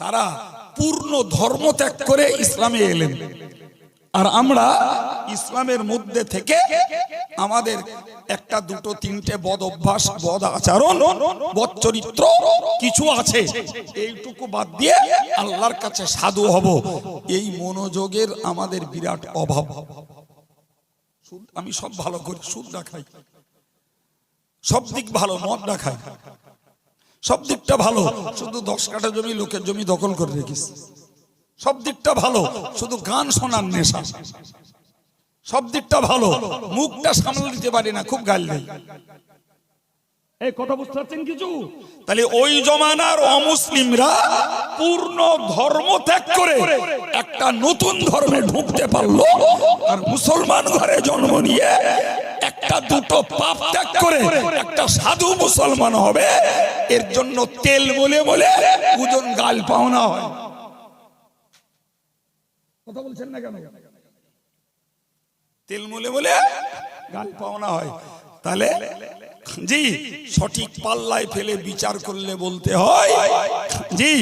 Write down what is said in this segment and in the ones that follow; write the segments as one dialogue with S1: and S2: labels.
S1: তারা পূর্ণ ধর্ম ত্যাগ করে ইসলামে এলেন। আর আমরা ইসলামের মধ্যে থেকে আমাদের একটা দুটো তিনটে বদ অভ্যাস, বদ আচরণ, বদ চরিত্র কিছু আছে। এইটুকু বাদ দিয়ে আল্লাহর কাছে সাধু হব। এই মনোযোগের আমাদের বিরাট অভাব। আমি সব ভালো করি, সুদ না খাই। সব দিক ভালো, মদ না খাই। সব দিকটা ভালো, শুধু দশ কাটা জমি লোকের জমি দখল করে রেখিস সব দিকটা ভালো, শুধু গান শোনার নেশা। সব দিকটা ভালো, মুখটা সামলে দিতে পারি না, খুব গাল দেয়। এই কথা বুঝতে পারছেন কিছু? তাহলে ওই জমানার অমুসলিমরা পূর্ণ ধর্ম ত্যাগ করে একটা নতুন ধর্মে ঢুকতে পারল আর মুসলমান ঘরে জন্ম নিয়ে একটা দুটো পাপ ত্যাগ করে একটা সাধু মুসলমান হবে, এর জন্য তেল বলে বলে ওজন গাল পাওনা হয়। কথা বলছেন না কেন? তেল মুলে বলে গাল পাওনা হয়। তাহলে জি, সঠিক পাল্লায় ফেলে বিচার করলে বলতে হয়, জি,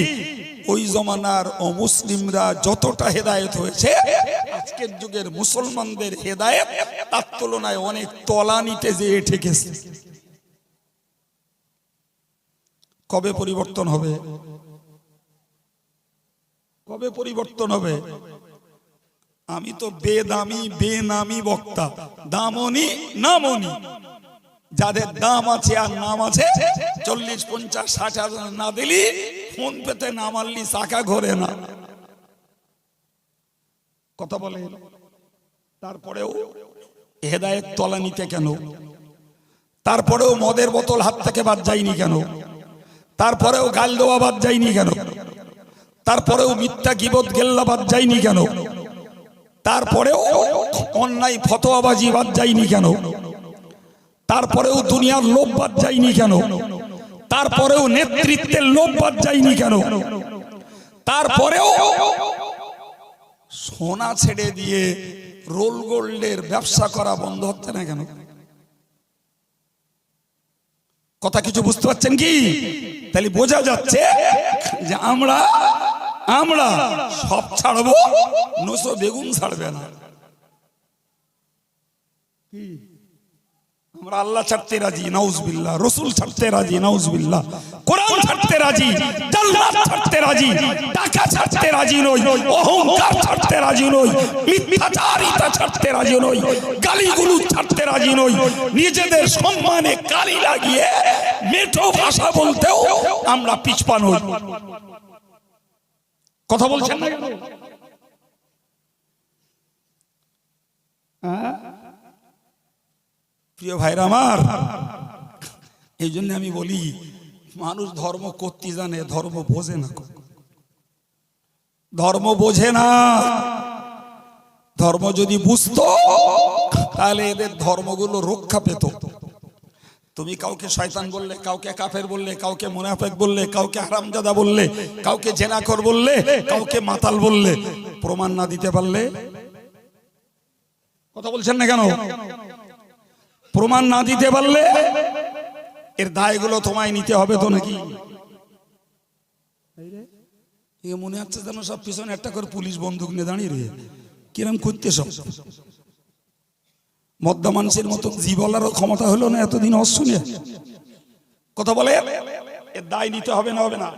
S1: ওই জমানার অমুসলিমরা যতটা হেদায়েত হয়েছে, আজকের যুগের মুসলমানদের হেদায়েত তার তুলনায় অনেক তলানিতে যেয়ে ঠেকেছে কবে পরিবর্তন হবে? কবে পরিবর্তন হবে? আমি তো বেদামি, বেনামি বক্তা। দামনি, নামনি। যাদের দাম আছে আর নাম আছে, চল্লিশ, পঞ্চাশ, ষাট হাজার না দিলি ফোন পেতে না মারলি চাকা ঘোরে না। কথা বলে তারপরেও হেদায়েত তলা নিতে কেন? তারপরেও মদের বোতল হাত থেকে বাদ যায়নি কেন? তারপরেও গাল দেওয়া বাদ যায়নি কেন? তারপরেও মিথ্যা গিবত গেল্লা বাদ যায়নি কেন? তারপরেও অন্যায় ফতোয়াবাজি বাদ যায়নি কেন? তারপরেও দুনিয়ার লোভ বাদ যায়নি কেন? তারপরেও নেতৃত্বের লোভ বাদ যায়নি কেন? তারপরেও সোনা ছেড়ে দিয়ে রোল গোল্ডের ব্যবসা করা বন্ধ হচ্ছে না কেন? কথা কিছু বুঝতে পারছেন কি? তাহলে বোঝা যাচ্ছে যে আমরা আমরা সব ছাড়বো। নশো বেগুন ছাড়বে না? আমরা আল্লাহ ছাড়তে রাজি, নাউজবিল্লাহ। রসুল ছাড়তে রাজি, নাউজবিল্লাহ। কোরআন ছাড়তে রাজি, জান্নাত ছাড়তে রাজি, টাকা ছাড়তে রাজি নই, অহংকার ছাড়তে রাজি নই, মিথ্যাচারিতা ছাড়তে রাজি নই, গালিগুলো ছাড়তে রাজি নই, নিজেদের সম্মানে কালি লাগিয়ে মেঠো ভাষা বলতেও আমরা পিছপা নই। কথা বলছেন না? হ্যাঁ? প্রিয় ভাইরা আমার এই জন্য আমি বলি মানুষ ধর্ম করতে জানে ধর্ম বোঝে না ধর্ম বোঝে না ধর্ম যদি বুঝত তাহলে এদের ধর্মগুলো রক্ষা পেত তুমি কাউকে শয়তান বললে, কাউকে কাফের বললে, কাউকে মুনাফেক বললে, কাউকে হারামজাদা বললে, কাউকে জেনাকর বললে, কাউকে মাতাল বললে, প্রমাণ না দিতে পারলে? কথা বলছেন না কেন? প্রমাণ না দিতে পারলে এর দায়গুলো তোমায় নিতে হবে তো নাকি? মনে হচ্ছে যেন সব পিছনে একটা করে পুলিশ বন্দুক নিয়ে দাঁড়িয়ে রে কিরম করতে সব? মদ্দা মানুষের মতো জি বলারও ক্ষমতা হলো না এতদিন অশুনে কথা বলে? এর দায় নিতে হবে না হবে না।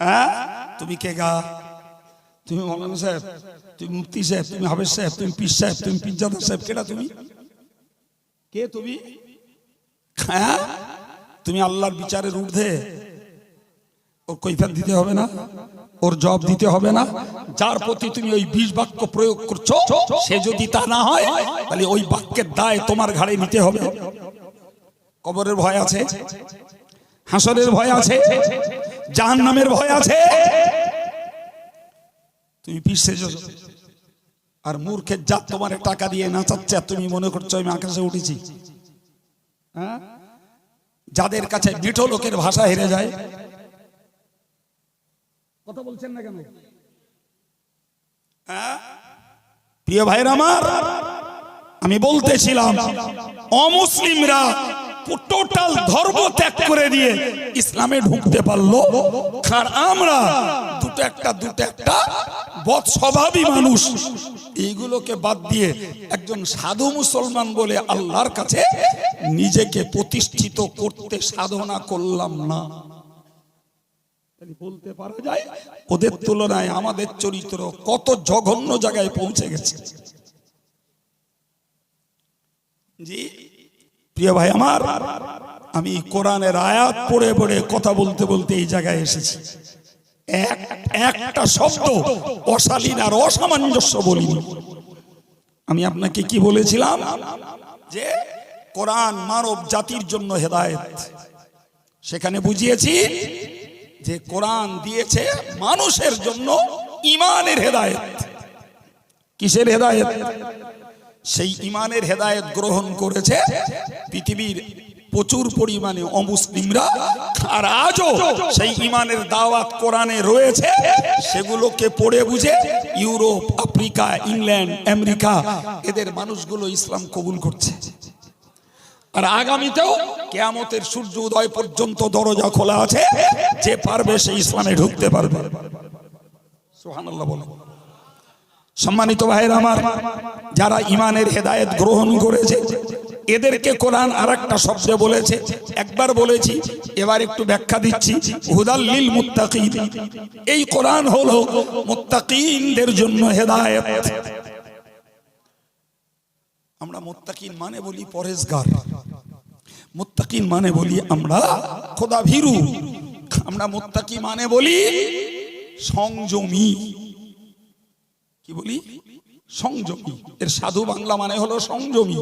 S1: হ্যাঁ? তুমি কে গা? তুমি মৌলানা সাহেব, তুমি মুফতি সাহেব, তুমি হাবেজ সাহেব, তুমি পিস সাহেব, তুমি পিজ্জাদার সাহেব কেটা তুমি? কে তুমি? হ্যাঁ? তুমি আল্লাহর বিচারের ঊর্ধ্বে ওর কৈফাত দিতে হবে না? ওর জব দিতে হবে না। যার প্রতি তুমি ওই বিষ বাক্য প্রয়োগ করছ, সে যদি তা না হয়, তাহলে ওই বাক্যের দায় তোমার ঘাড়ে নিতে হবে। কবরের ভয় আছে, হাসরের ভয় আছে জাহান নামের ভয় আছে। তুমি পিসে আর মূর্খের জাত তোমার টাকা দিয়ে নাচাচ্ছে, আর তুমি মনে করছ আমি আকাশে উঠেছি। হ্যাঁ? যাদের কাছে বিঠো লোকের ভাষা হেরে যায় কথা বলছেন না কেন? হ্যাঁ? প্রিয় ভাইর আমার, আমি বলতেছিলাম, অমুসলিমরা টোটাল ধর্ম ত্যাগ করে দিয়ে ইসলামে ঢুকতে পারল। আর আমরা দুটো একটা দুটো একটা বদ স্বভাবী মানুষ। এইগুলোকে বাদ দিয়ে একজন সাধু মুসলমান বলে আল্লাহর কাছে নিজেকে প্রতিষ্ঠিত করতে সাধনা করলাম না। বলতে পারা যায় ওদের তুলনায় আমাদের চরিত্র কত জঘন্য জায়গায় পৌঁছে গেছে। জি প্রিয় ভাই আমার আমি কোরআনের আয়াত পড়ে পড়ে কথা বলতে বলতে এই জায়গায় এসেছি। এক একটা শব্দ অশালীন আর অসামঞ্জস্য বলিনি। আমি আপনাকে কি বলেছিলাম? যে কোরআন মানব জাতির জন্য হেদায়েত। সেখানে বুঝিয়েছি যে কোরআন দিয়েছে মানুষের জন্য ইমানের হেদায়েত। কিসের হেদায়েত? সেই ইমানের হেদায়েত গ্রহণ করেছে পৃথিবীর প্রচুর পরিমাণে অমুসলিমরা। আর আজও সেই ইমানের দাওয়াত কোরআনে রয়েছে, সেগুলোকে পড়ে বুঝে ইউরোপ, আফ্রিকা, ইংল্যান্ড, আমেরিকা, এদের মানুষগুলো ইসলাম কবুল করছে। আর আগামীতেও কেয়ামতের সূর্য উদয় পর্যন্ত দরজা খোলা আছে। যে পারবে সে ইসলামে ঢুকতে পারবে। সম্মানিত ভাইয়ের আমার, যারা ইমানের হেদায়েত গ্রহণ করেছে, এদেরকে কোরআন আর একটা শব্দে বলেছে। একবার বলেছি, এবার একটু ব্যাখ্যা দিচ্ছি। হুদাল্লিল মুত্তাকিন। এই কোরআন হলো মুত্তাকিনদের জন্য হেদায়েত। আমরা মোত্তাকিন মানে বলি পরেশগার মোত্তাকিন মানে বলি আমরা খোদা ভীরু আমরা মোত্তাকি মানে বলি সংযমী। কি বলি? সংযমী। এর সাধু বাংলা মানে হলো সংযমী।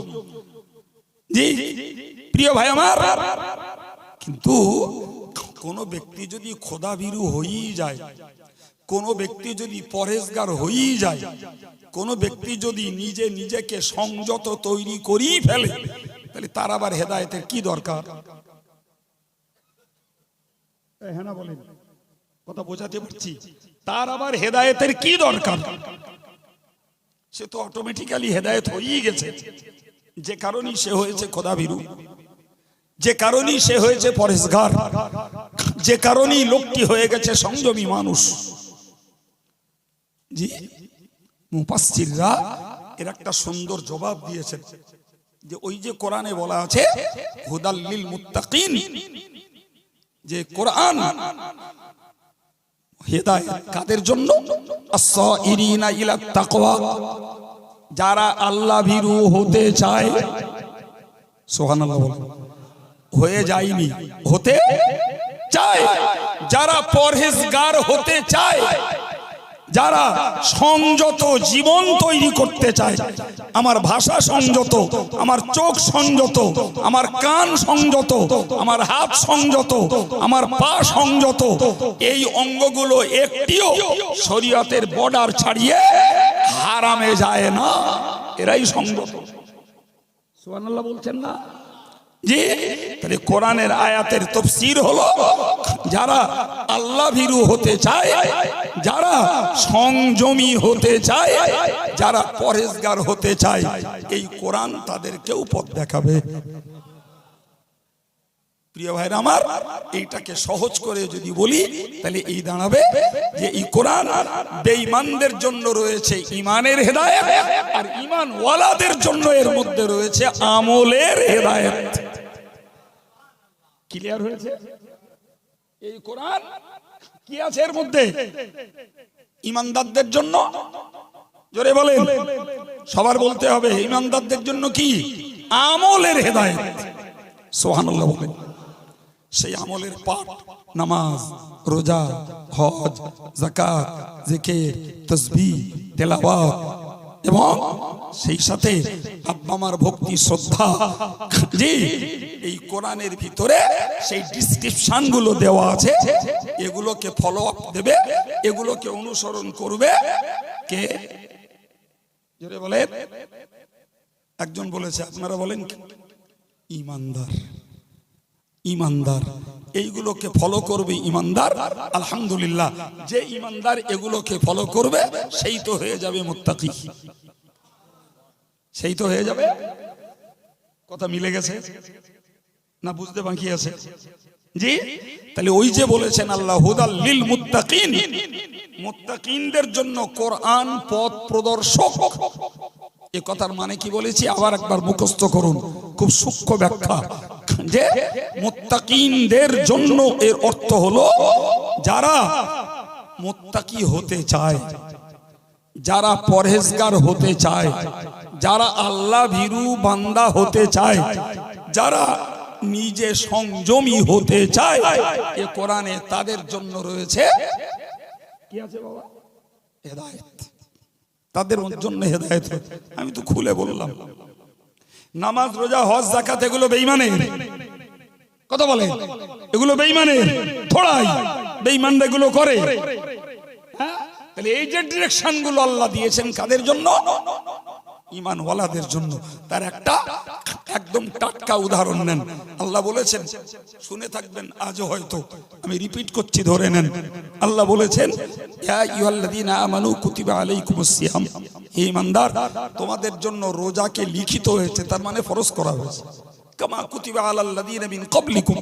S1: জি, প্রিয় ভাই আমার। কিন্তু কোন ব্যক্তি যদি খোদা ভীরু হয়েই যায় কোন ব্যক্তি যদি পরেশগার হয়েই যায় কোন ব্যক্তি যদি নিজে নিজেকে সংযত তৈরি করেই ফেলে তাহলে তার আবার হেদায়েতের কি দরকার? হ্যাঁ বলেন। কথা বোঝাতে পারছি। তার আবার হেদায়েতের কি দরকার? সে তো অটোমেটিক্যালি হেদায়েত হয়েই গেছে। যে কারণেই সে হয়েছে খোদা ভীরু যে কারণেই সে হয়েছে পরেশগার। যে কারণেই লোকটি হয়ে গেছে সংযমী মানুষ। জি মুপাসিররা এর একটা সুন্দর জবাব দিয়েছেন। যে ওই যে কোরআনে বলা আছে হুদাল্লিল মুত্তাকিন যে কোরআন হেদায়েত কাদের জন্য? আস-সাইরিনা ইলা তাকওয়া। যারা আল্লাহ ভীরু হতে চায়, সুবহানাল্লাহ বলেন, হয়ে যায়নি, হতে চায়। যারা পরহেজগার হতে চায় যারা সংযত জীবন তৈরি করতে চায়, আমার ভাষা সংযত, আমার চোখ সংযত, আমার কান সংযত, আমার হাত সংযত, আমার পা সংযত, এই অঙ্গগুলো একটিও শরীয়তের বর্ডার ছাড়িয়ে হারামে যায় না। এরাই সংযত। সুবহানাল্লাহ বলছেন না? জি তাহলে কোরআনের আয়াতের তফসির হলো, যারা আল্লাহ ভীরু হতে চায়, যারা সংযমী হতে চায়, যারা পরেশগার হতে চায়, এই কোরআন তাদেরকেও পথ দেখাবে। প্রিয় ভাইরা আমার, এইটাকে সহজ করে যদি বলি, তাহলে এই দাঁড়াবে যে এই কোরআন বেঈমানদের জন্য রয়েছে ইমানের হেদায়েত, আর ইমান ওয়ালাদের জন্য এর মধ্যে রয়েছে আমলের হেদায়েত। ক্লিয়ার হয়েছে? এই কোরআন কি আছে এর মধ্যে? ইমানদারদের জন্য? জোরে বলেন। সবার বলতে হবে, ইমানদারদের জন্য কি? আমলের হেদায়েত। সোহানুল্লাহ বলেন। সেই আমলের পাঠ, নামাজ, রোজা, হজ জাকাত জিকির তসবি তেলাওয়াত এবং সেই সাথে আব্বা মার ভক্তি, শ্রদ্ধা জি এই কোরআনের ভিতরে সেই ডিসক্রিপশনগুলো দেওয়া আছে। এগুলোকে ফলো আপ দেবে, এগুলোকে অনুসরণ করবে। কে? জোরে বলে একজন বলেছে, আপনারা বলেন? ইমানদার। ইমানদার। এইগুলোকে ফলো করবে ইমানদার, আলহামদুলিল্লাহ। যে ইমানদার এগুলোকে ফলো করবে, সেই তো হয়ে যাবে মুত্তাকি। সেই তো হয়ে যাবে। কথা মিলে গেছে? না বুঝতে বাকি আছে? জি? তাহলে ওই যে বলেছেন আল্লাহ, হুদাল লিল মুত্তাকিন। মুত্তাকিনদের জন্য কোরআন পথ প্রদর্শক। এ কথার মানে কি বলেছি? আবার একবার মুখস্থ করুন। খুব সূক্ষ্ম ব্যাখ্যা। যে মুত্তাকিনদের জন্য এর অর্থ হলো যারা মুত্তাকি হতে চায় যারা পরহেজগার হতে চায় যারা আল্লাহ ভীরু বান্দা হতে চায় যারা নিজে সংযমী হতে চায় এ কোরআনে তাদের জন্য রয়েছে কি আছে বাবা? হেদায়েত। তাদের জন্য হেদায়েত। আমি তো খুলে বললাম। নামাজ, রোজা, হজ জাকাত এগুলো বেঈমানের কথা বলে? এগুলো বেঈমানের থোড়াই বেঈমানরা এগুলো করে। হ্যাঁ? তাহলে এই যে ডিরেকশনগুলো আল্লাহ দিয়েছেন কাদের জন্য? ইমানওয়ালাদের জন্য। তার একটা একদম টাটকা উদাহরণ নেন। আল্লাহ বলেছেন, শুনে থাকবেন, আজও হয়তো। আমি রিপিট করছি, ধরে নেন। আল্লাহ বলেছেন, ইয়া আইয়ুহাল্লাযীনা আমানু কুতিবা আলাইকুমুস সিয়াম। হে ইমানদার, তোমাদের জন্য রোজাকে লিখিত হয়েছে, তার মানে ফরজ করা হয়েছে। কামা কুতিবা আলাল্লাযীনা মিন ক্বাবলিকুম,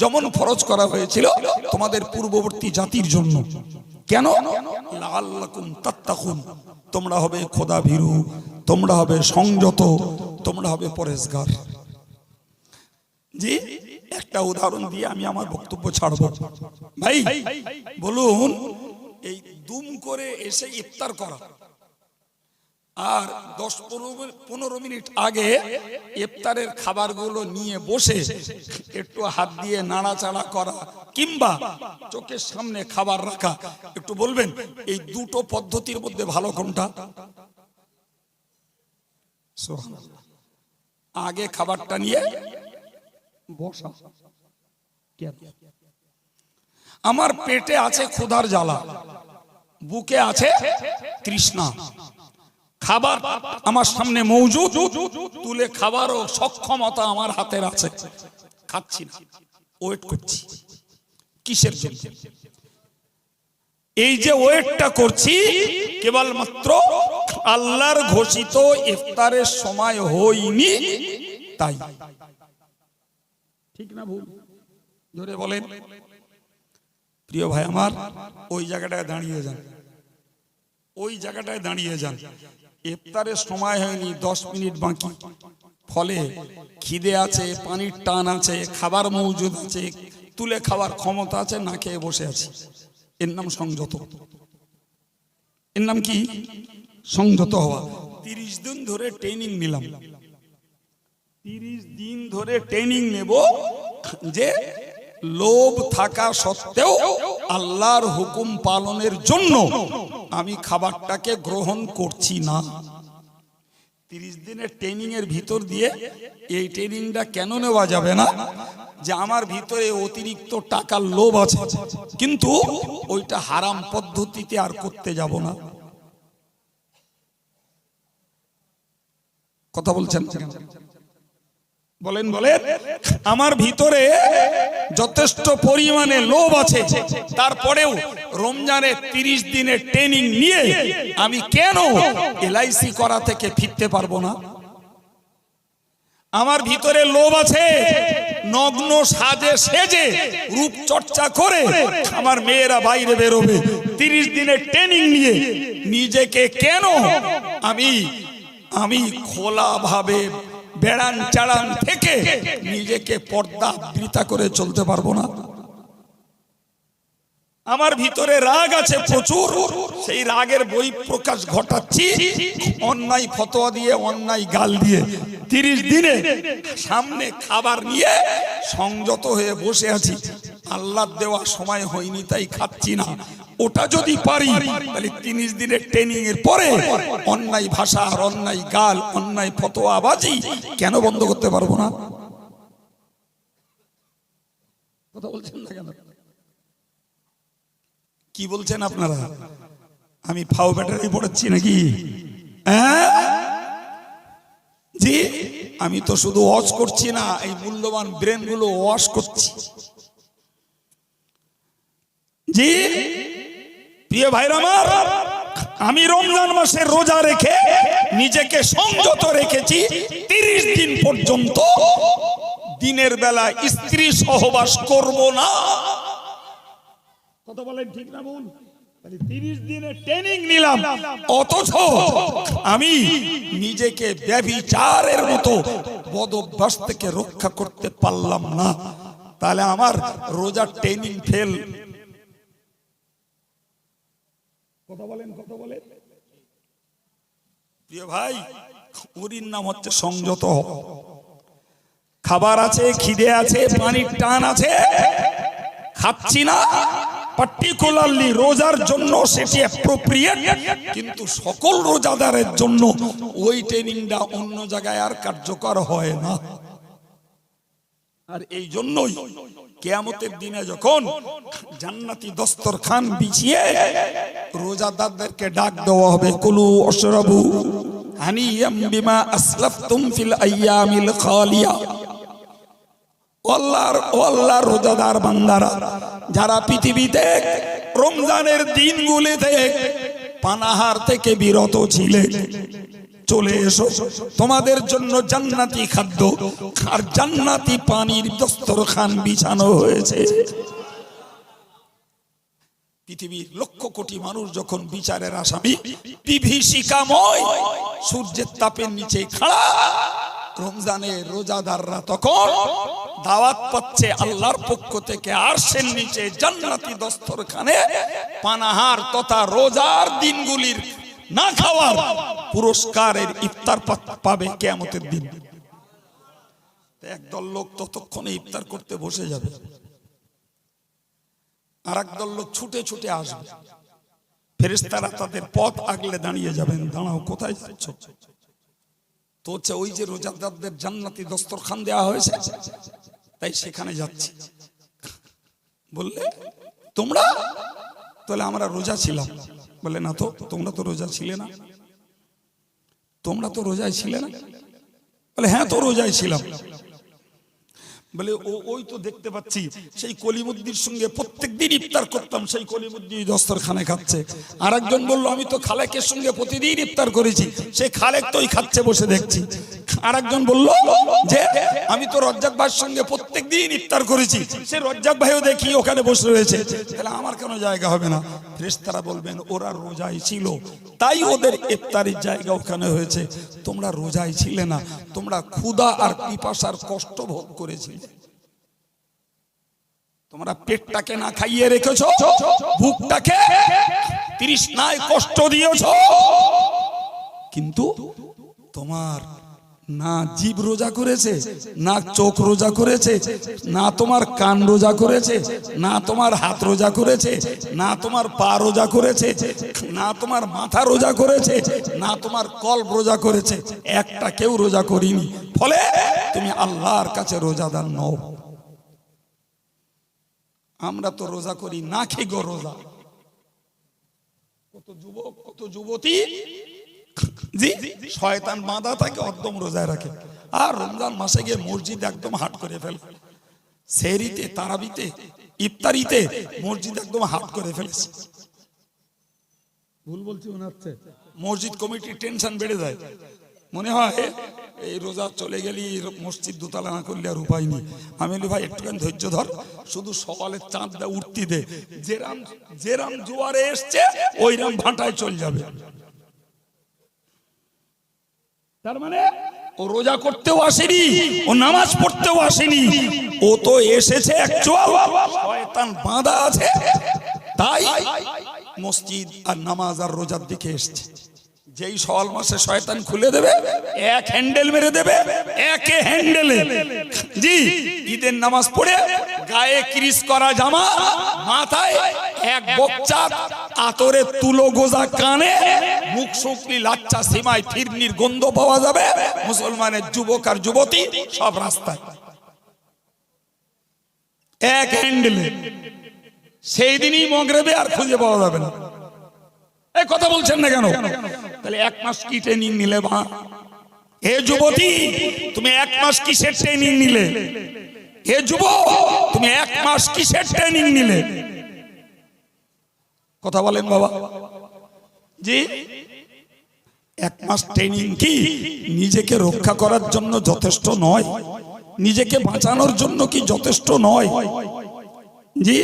S1: যেমন ফরজ করা হয়েছিল তোমাদের পূর্ববর্তী জাতির জন্য। কেন? লাআল্লাকুম তাত্তাকুন তোমরা হবে খোদা ভীরু তোমরা হবে সংযত, তোমরা হবে পরেশগার। জি, একটা উদাহরণ দিয়ে আমি আমার বক্তব্য ছাড়ব। ভাই, বলুন, এই দুম করে এসে ইফতার করা। আর দশ পনেরো মিনিট আগে ইফতারের খাবারগুলো নিয়ে বসে একটু হাত দিয়ে নাড়াচাড়া করা কিংবা চোখের সামনে খাবার রাখা, একটু বলবেন, এই দুটো পদ্ধতির মধ্যে ভালো কোনটা? আগে খাবারটা নিয়ে আমার পেটে আছে ক্ষুধার জ্বালা, বুকে আছে তৃষ্ণা। খাবার আমার সামনে মৌজুদ, তুলে খাবারও সক্ষমতা আমার হাতের আছে। খাচ্ছি না। ওয়েট করছি। কিসের জন্য? এই যে ওয়েটটা করছি, কেবলমাত্র আল্লাহর ঘোষিত ইফতারের সময় হয়নি, তাই। ঠিক না ভুল? ধরে বলেন। প্রিয় ভাই আমার, ওই জায়গাটায় দাঁড়িয়ে যান। ওই জায়গাটায় দাঁড়িয়ে যান। ইফতারের সময় হয়নি, দশ মিনিট বাকি। ফলে খিদে আছে, পানির টান আছে, খাবার মজুদ আছে, তুলে খাওয়ার ক্ষমতা আছে, না খেয়ে বসে আছে। এর নাম সংযত। এর নাম কি? সংযত হওয়া। তিরিশ দিন ধরে ট্রেনিং নিলাম। তিরিশ দিন ধরে ট্রেনিং নেব যে লোভ থাকা সত্ত্বেও আল্লাহর হুকুম পালনের জন্য আমি খাবারটাকে গ্রহণ করছি না। তিরিশ দিনের ট্রেনিং এর ভিতর দিয়ে এই ট্রেনিংটা কেন নেওয়া যাবে না? যে আমার ভিতরে অতিরিক্ত টাকার লোভ আছে, কিন্তু ওইটা হারাম পদ্ধতিতে আর করতে যাব না। কথা বলছেন? বলেন বলেন। আমার ভিতরে যথেষ্ট পরিমাণে লোভ আছে। তারপরেও রমজানে তিরিশ দিনের ট্রেনিং নিয়ে আমি কেন এলআইসি করা থেকে ফিরতে পারব না? আমার ভিতরে লোভ আছে। নগ্ন সাজে সেজে রূপ চর্চা করে আমার মেয়েরা বাইরে বেরোবে। তিরিশ দিনের ট্রেনিং নিয়ে নিজেকে কেন আমি আমি খোলা ভাবে বেড়ান চাড়ান থেকে নিজেকে পর্দা বৃতা করে চলতে পারব না। আমার ভিতরে রাগ আছে প্রচুর। সেই রাগের বই প্রকাশ ঘটাচ্ছি। অন্যায় ফতোয়া দিয়ে, অন্যায় গাল দিয়ে। তিরিশ দিনে সামনে খাবার নিয়ে সংযত হয়ে বসে আছি। আল্লাহ দেওয়া সময় হয়নি, তাই খাচ্ছি না। ওটা যদি পারি তাহলে তিরিশ দিনের ট্রেনিং এর পরে অন্যায় ভাষা আর অন্যায় গাল অন্যায় ফতোয়া বাজি কেন বন্ধ করতে পারব না? কথা বলছেন না কেন? কি বলছেন আপনারা? আমি ফাও ব্যাটারি পড়াচ্ছি নাকি? হ্যাঁ? জি আমি তো শুধু ওয়াশ করছি না এই মূল্যবান ব্রেনগুলো ওয়াশ করছি। জি? প্রিয় ভাইরা আমার আমি রমজান মাসে রোজা রেখে নিজেকে সংযত রেখেছি তিরিশ দিন পর্যন্ত। দিনের বেলা স্ত্রী সহবাস করব না। কথা বলেন ঠিক না বল তিরিশ দিনের ট্রেনিং নিলাম। অথচ আমি নিজেকে ব্যভিচারের মতো বদ অভ্যাস থেকে রক্ষা করতে পারলাম না। তাহলে আমার রোজার ট্রেনিং ফেল কথা বলেন কথা বলেন। প্রিয় ভাই ওরির নাম হচ্ছে সংযত। খাবার আছে, খিদে আছে, পানির টান আছে। খাচ্ছি না পার্টিকুলারলি রোজার জন্য সেটি অ্যাপ্রোপ্রিয়েট কিন্তু সকল রোজাদারের জন্য ওই ট্রেনিংটা অন্য জায়গায় আর কার্যকর হয় না। আর এই জন্যই কেয়ামতের দিনে যখন জান্নাতি দস্তর খান বিছিয়ে রোজাদারদেরকে ডাক দেওয়া হবে, কুলু অশরাবু হানিয়াম বিমা আসলাফতুম ফিল আইয়ামিল খালিয়া। আল্লাহর আল্লাহর রোজাদার বান্দারা, যারা পৃথিবীতে রমজানের দিনগুলিতে পানাহার থেকে বিরত ছিলেন চলে এসো। তোমাদের জন্য জান্নাতি খাদ্য, আর জান্নাতি পানির দস্তরখান বিছানো হয়েছে। পৃথিবীর লক্ষ কোটি মানুষ যখন বিচারের আসামি সূর্যের তাপের নিচে খাড়া, রমজানে রোজাদাররা তখন দাওয়াত পাচ্ছে আল্লাহর পক্ষ থেকে আরশের নিচে জান্নাতি দস্তরখানে, পানাহার তথা রোজার দিনগুলির না খাওয়ার পুরস্কারের ইফতার পাবে কেয়ামতের দিন। একদল লোক ততক্ষণে ইফতার করতে বসে যাবে। আর একদল লোক ছুটে ছুটে আসবে। ফেরেস্তারা তাদের পথ আগলে দাঁড়িয়ে যাবেন। দাঁড়াও, কোথায় যাচ্ছ? তো হচ্ছে ওই যে রোজাদারদের জান্নাতি দস্তরখান দেওয়া হয়েছে, তাই সেখানে যাচ্ছি। বললে, তোমরা? তাহলে আমরা রোজা ছিলাম। বলে না তো, তোমরা তো রোজা ছিলে না। তোমরা তো রোজায় ছিলে না? বলে হ্যাঁ তো রোজায় ছিলাম। বলে, ও, ওই তো দেখতে পাচ্ছি, সেই কলিমুদ্দির সঙ্গে প্রত্যেকদিন ইফতার করতাম, সেই কলিমুদ্দি দস্তরখানে খাচ্ছে। আর একজন বলল, আমি তো খালেকের সঙ্গে প্রতিদিন ইফতার করেছি সেই খালেক তো ওই খাচ্ছে বসে দেখছি। আর একজন বলল, যে, আমি তো রজ্জাক ভাইয়ের সঙ্গে প্রত্যেকদিন ইফতার করেছি, সে রজ্জাক ভাইও দেখি ওখানে বসে রয়েছে। তাহলে আমার কেন জায়গা হবে না? ফেরেশতারা বলবেন, ওরা রোজাই ছিল, তাই ওদের ইফতারির জায়গা ওখানে হয়েছে। তোমরা রোজাই ছিলে না, তোমরা ক্ষুধা আর পিপাসার কষ্ট ভোগ করেছিলে। তোমরা পেটটাকে না খাইয়ে রেখেছো? বুকটাকে তৃষ্ণায় কষ্ট দিয়েছ? কিন্তু তোমার না জীব রোজা করেছে, না চোখ রোজা করেছে, না তোমার কান রোজা করেছে, না তোমার হাত রোজা করেছে, না তোমার পা রোজা করেছে, না তোমার মাথা রোজা করেছে, না তোমার কল্প রোজা করেছে, একটা কেউ রোজা করিনি। ফলে তুমি আল্লাহর কাছে রোজাদার নও। আমরা তো রোজা করি না খেগো রোজা? কত যুবক কত যুবতী? জি শয়তান বাঁধা থাকে একদম রোজায় রাখে। আর রমজান মাসে গিয়ে মসজিদ একদম হাট করে ফেলে। সেরিতে তারাবিতে ইফতারিতে মসজিদ একদম হাট করে ফেলেছে। ভুল বলছি মনে হচ্ছে। মসজিদ কমিটির টেনশন বেড়ে যায়। মনে হয় এই রোজা চলে গেলি মসজিদ দোতলা না করলে আর উপায় নেই। আমি বলি, ভাই, একটুখানি ধৈর্য ধর। শুধু সকালে চাঁদটা উঠতি দে। যেরাম যেরাম জোয়ারে এসছে, ওইরাম ভাটায় চল যাবে। তার মানে ও রোজা করতেও আসেনি, ও নামাজ পড়তেও আসেনি। ও তো এসেছে অ্যাকচুয়াল শয়তান বাঁধা আছে। তাই মসজিদ আর নামাজ আর রোজার দিকে এসছে। যেই সওয়াল মাসে শয়তান খুলে দেবে, এক হ্যান্ডেল মেরে দেবে, একে হ্যান্ডেলে। জি, ঈদের নামাজ পড়ে গায়ে ক্রিস করা জামা, মাথায় এক বচ্চা আতরে তুলো গোজা কানে, মুখ শুকলি লাচ্চা সীমায় ফিরনির গন্ধ পাওয়া যাবে, মুসলমানের যুবক আর যুবতী সব রাস্তায়। এক হ্যান্ডেলে। সেই দিনই মগরেবে আর খুঁজে পাওয়া যাবে না। এই কথা বলছেন না কেন? তাহলে এক মাস কি ট্রেনিং নিলে মা? হে যুবতী, তুমি এক মাস কিসের ট্রেনিং নিলে? হে যুবক, তুমি এক মাস কিসের ট্রেনিং নিলে? কথা বলেন বাবা। জি? এক মাস ট্রেনিং কি? নিজেকে রক্ষা করার জন্য যথেষ্ট নয়। নিজেকে বাঁচানোর জন্য কি যথেষ্ট নয়? জি?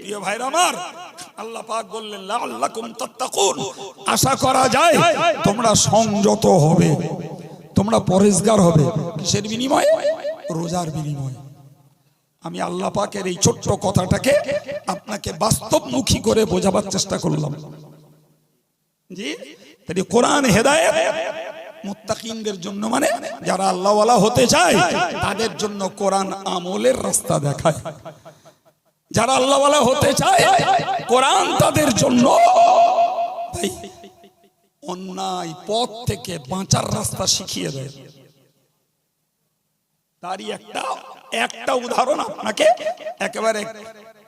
S1: প্রিয় ভাইরা আমার আল্লাহ পাক বললেন লাআল্লাকুম তাত্তাকুন। আশা করা যায় তোমরা সংযত হবে তোমরা পরেশগার হবে। কিসের বিনিময়ে? রোজার বিনিময়ে। আমি আল্লাহ পাকের এই ছোট্ট কথাটাকে আপনাকে বাস্তবমুখী করে বোঝাবার চেষ্টা করলাম। জি? তাহলে কোরআন হেদায়েত মুত্তাকিনদের জন্য মানে যারা আল্লাহওয়ালা হতে চায় তাদের জন্য কোরআন আমলের রাস্তা দেখায়। যারা আল্লাহওয়ালা হতে চায় কোরআন তাদের জন্য। ভাই অন্যায় পথ থেকে বাঁচার রাস্তা শিখিয়ে দেয়। তারই একটা একটা উদাহরণ আপনাকে একেবারে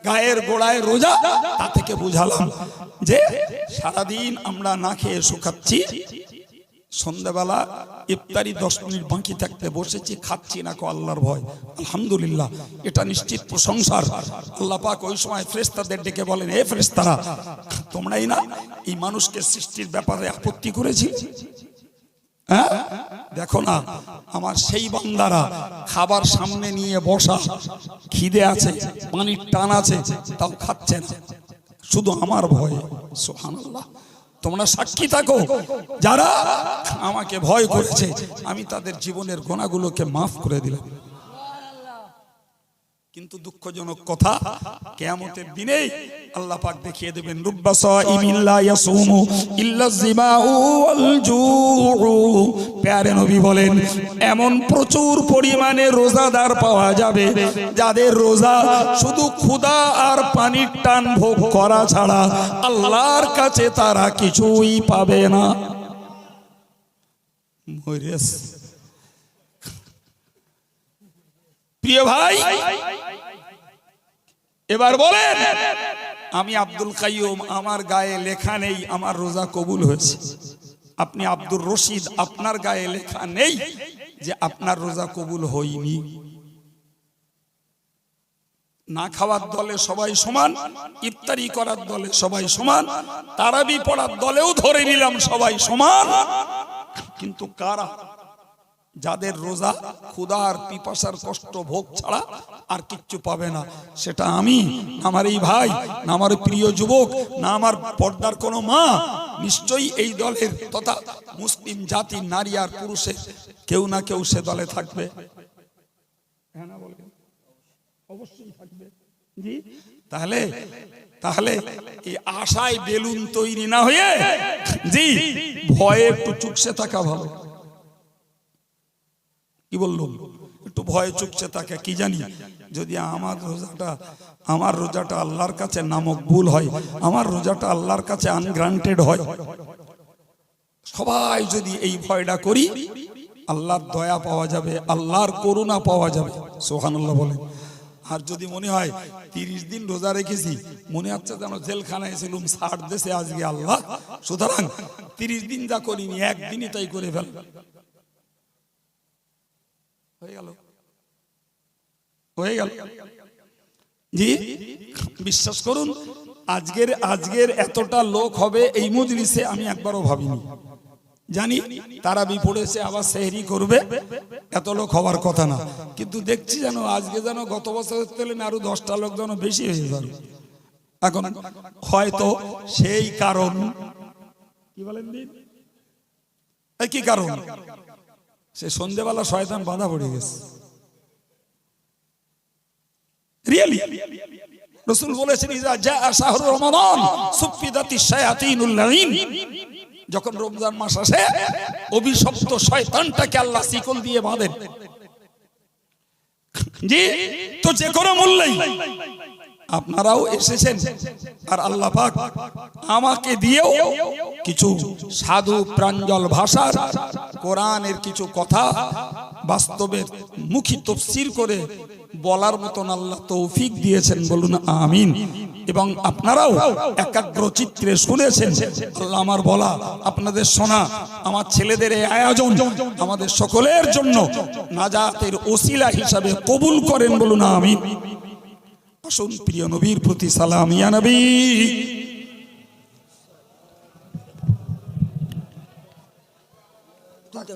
S1: গায়ের গোড়ায় রোজা তা থেকে বুঝালাম যে সারাদিন আমরা না খেয়ে শুকাচ্ছি সন্ধ্যাবেলা ইফতারি দশ মিনিট বাকি থাকতে বসেছি, খাচ্ছি না কো আল্লাহর ভয়। আলহামদুলিল্লাহ, এটা নিশ্চিত প্রশংসার। আল্লাহ পাক ওই সময় ফ্রেস্তাদের ডেকে বলেন, এ ফ্রেস্তারা তোমরাই না এই মানুষকে সৃষ্টির ব্যাপারে আপত্তি করেছি? হ্যাঁ? দেখো না, আমার সেই বান্দারা খাবার সামনে নিয়ে বসা, খিদে আছে, পানির টান আছে, তাও খাচ্ছে না শুধু আমার ভয়ে, সুবহানাল্লাহ। তোমরা সাক্ষী থাকো। যারা আমাকে ভয় করেছে, আমি তাদের জীবনের গোনাগুলোকে মাফ করে দিলাম। কিন্তু দুঃখজনক কথা, কেয়ামতের দিনে আল্লাহ পাক দেখিয়ে দেবেন, রুব্বা সাইমিন লা ইয়াসুমু ইল্লা যিমাউ ওয়াল জুউ। প্যারে নবী বলেন, এমন প্রচুর পরিমাণে রোজাদার পাওয়া যাবে যাদের রোজা শুধু ক্ষুধা আর পানির টান ভোগ করা ছাড়া আল্লাহর কাছে তারা কিছুই পাবে না। প্রিয় ভাই, এবার বলেন আমি আব্দুল কাইয়ুম, আমার গায়ে লেখা নেই, আমার রোজা কবুল হয়েছে। আপনি আব্দুর রশিদ, আপনার গায়ে লেখা নেই যে আপনার রোজা কবুল হয়নি। না খাওয়ার দলে সবাই সমান, ইফতারি করার দলে সবাই সমান, তারাবি পড়ার দলেও ধরে নিলাম সবাই সমান। কিন্তু কারা? যাদের রোজা ক্ষুধা আর পিপাসার কষ্ট ভোগ ছাড়া আর কিচ্ছু পাবে না। সেটা আমি আমার এই ভাই, না আমার প্রিয় যুবক, না আমার পর্দার কোনো মা। নিশ্চয়ই এই দলের তথা মুসলিম জাতি, নারী আর পুরুষের কেউ না কেউ সে দলে থাকবে। হ্যাঁ? অবশ্যই থাকবে। জি? তাহলে তাহলে এই আশায় বেলুন তৈরি না হয়ে, জি, ভয়ে একটু চুকসে থাকা ভালো। কি বললাম একটু ভয়ে চুপছে তাকে কি জানি? যদি আমার রোজাটা আমার রোজাটা আল্লাহর কাছে নামক ভুল হয়, আমার রোজাটা আল্লাহর কাছে আনগ্রান্টেড হয়। সবাই যদি এই ভয়টা করি, আল্লাহর দয়া পাওয়া যাবে, আল্লাহর করুণা পাওয়া যাবে সোহানুল্লাহ বলেন। আর যদি মনে হয়, তিরিশ দিন রোজা রেখেছি, মনে হচ্ছে যেন জেলখানায় ছিলুম ষাট দেশে আজকে আল্লাহ। সুতরাং তিরিশ দিন যা করিনি, একদিনই তাই করে ফেল। হয়ে গেল। হয়ে গেল। জি, বিশ্বাস করুন, আজকের আজকের এতটা লোক হবে এই মজলিসে আমি একবারও ভাবিনি। জানি তারা বিপড়েছে আবার সেহরি করবে, এত লোক হওয়ার কথা না। কিন্তু দেখছি যেন আজকে যেন গত বছরের তুলনায় আরও দশটা লোক যেন বেশি হয়ে যাবে এখন হয়তো সেই কারণ কি বলেন কি কারণ? সে সন্ধেবেলা শয়তান বাধা পড়ে গেছে। রিয়েলি রসুল বলেছেন রমাদান যখন রমজান মাস আসে, অভিশপ্ত শয়তানটাকে আল্লাহ শিকল দিয়ে বাঁধেন। জি, তো যে কোনো মূল্যেই। আপনারাও এসেছেন। আর আল্লাহ আমাকে দিয়েও কিছু সাধু প্রাঞ্জল ভাষার, কোরআনের কিছু কথা বাস্তবের মুখী তফসির করে বলার মতন আল্লাহ তৌফিক দিয়েছেন বলুন, আমিন। এবং আপনারাও একাগ্র চিত্রে শুনেছেন, আল্লাহ আমার বলা, আপনাদের শোনা, আমার ছেলেদের এই আয়োজন আমাদের সকলের জন্য নাজাতের ওসিলা হিসাবে কবুল করেন বলুন, আমিন। আসুন প্রিয় নবীর প্রতি সালাম ইয়া নবী।
S2: তুলতে